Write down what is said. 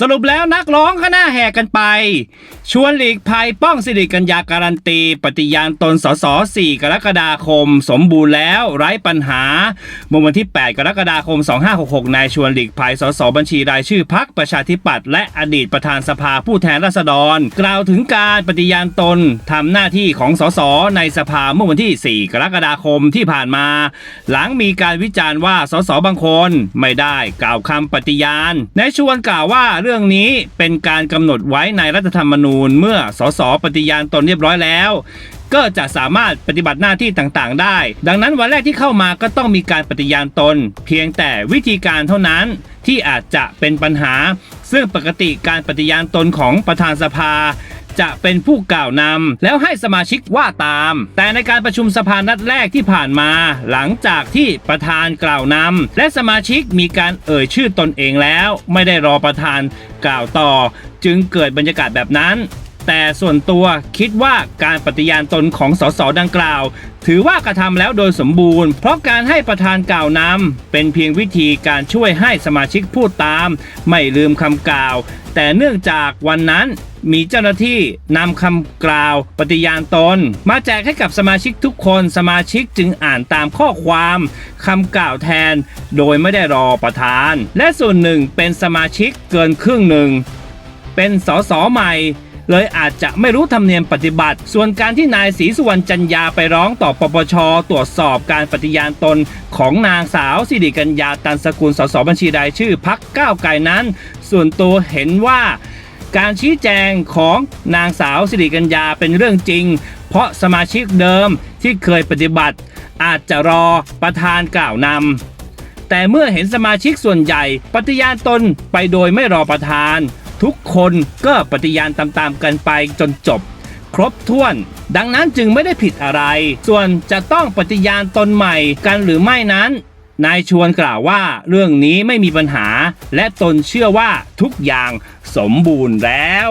สรุปแล้วนักร้องก็น่าแหกกันไป ชวนหลีกภัยป้องสิริกัญญาการันตี ปฏิญาณตนสส4กรกฎาคม สมบูรณ์แล้วไร้ปัญหาเมื่อวันที่ 8 กรกฎาคม 2566 นายชวนหลีกภัยสสบัญชีรายชื่อพักประชาธิปัตย์และอดีตประธานสภาผู้แทนราษฎร กล่าวถึงการปฏิญาณตนทำหน้าที่ของสสในสภาเมื่อวันที่ 4 กรกฎาคมที่ผ่านมา หลังมีการวิจารณ์ว่าสสบางคนไม่ได้กล่าวคำปฏิญาณนายชวนกล่าวว่าเรื่องนี้เป็นการกำหนดไว้ในรัฐธรรมนูญ เมื่อสสปฏิญาณตนเรียบร้อยแล้ว ก็จะสามารถปฏิบัติหน้าที่ต่างๆ ได้ ดังนั้นวันแรกที่เข้ามาก็ต้องมีการปฏิญาณตน เพียงแต่วิธีการเท่านั้นที่อาจจะเป็นปัญหา ซึ่งปกติการปฏิญาณตนของประธานสภา จะเป็นผู้กล่าวนำแล้วให้สมาชิกว่าตาม แต่ในการประชุมสภานัดแรกที่ผ่านมา หลังจากที่ประธานกล่าวนำและสมาชิกมีการเอ่ยชื่อตนเองแล้ว ไม่ได้รอประธานกล่าวต่อ จึงเกิดบรรยากาศแบบนั้นแต่ส่วนตัวคิดว่าการปฏิญาณตนของสสดังกล่าว ถือว่ากระทำแล้วโดยสมบูรณ์ เพราะการให้ประธานกล่าวนำเป็นเพียงวิธีการช่วยให้สมาชิกพูดตาม ไม่ลืมคำกล่าว แต่เนื่องจากวันนั้น มีเจ้าหน้าที่นำคำกล่าวปฏิญาณตน มาแจกให้กับสมาชิกทุกคนสมาชิกจึงอ่านตามข้อความคำกล่าวแทน โดยไม่ได้รอประธาน และส่วนหนึ่งเป็นสมาชิกเกินครึ่งหนึ่ง เป็นสสใหม่เลยอาจจะไม่รู้ธรรมเนียมปฏิบัติ ส่วนการที่นายศรีสุวรรณจันยาไปร้องต่อปปช ตรวจสอบการปฏิญาณตนของนางสาวสิริกัญญาตันสกุลสสบัญชีรายชื่อพักก้าวไกลนั้น ส่วนตัวเห็นว่า การชี้แจงของนางสาวสิริกัญญาเป็นเรื่องจริง เพราะสมาชิกเดิมที่เคยปฏิบัติ อาจจะรอประธานกล่าวนำแต่เมื่อเห็นสมาชิกส่วนใหญ่ ปฏิญาณตนไปโดยไม่รอประธาน ทุกคนก็ปฏิญาณตามๆกันไปจนจบ ครบถ้วน ดังนั้นจึงไม่ได้ผิดอะไร ส่วนจะต้องปฏิญาณตนใหม่กันหรือไม่นั้น นายชวนกล่าวว่าเรื่องนี้ไม่มีปัญหา และตนเชื่อว่าทุกอย่างสมบูรณ์แล้ว